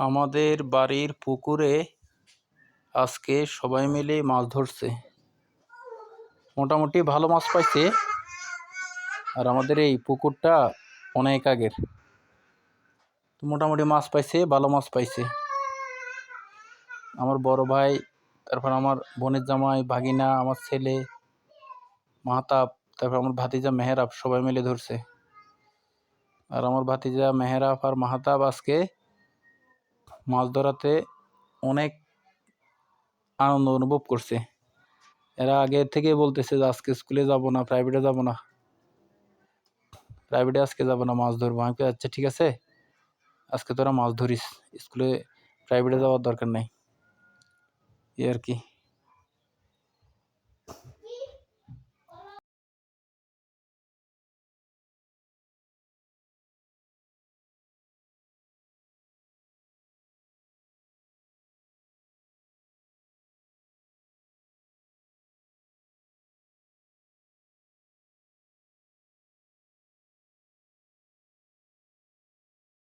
আমাদের বাড়ির পুকুরে আজকে সবাই মিলে মাছ ধরছে। মোটামুটি ভালো মাছ পাইছে। আর আমাদের এই পুকুরটা অনেক আগের। মোটামুটি মাছ পাইছে, ভালো মাছ পাইছে। আমার বড় ভাই, তারপর আমার বোনের জামাই, ভাগিনা, আমার ছেলে, মাহতাব, তারপর আমার ভাতিজা মেহেরাব সবাই মিলে ধরছে। আর আমার ভাতিজা মেহেরাব আর মাহতাব আজকে মাছ ধরাতে অনেক আনন্দ অনুভব করছে। এরা আগে থেকে বলতেছে যে, আজকে স্কুলে যাব না প্রাইভেটে যাব না। প্রাইভেটে আজকে যাব না, মাছ ধরবো। আমি আচ্ছা ঠিক আছে। আজকে তোরা মাছ ধরিস। স্কুলে প্রাইভেটে যাওয়ার দরকার নাই। এই আর কি।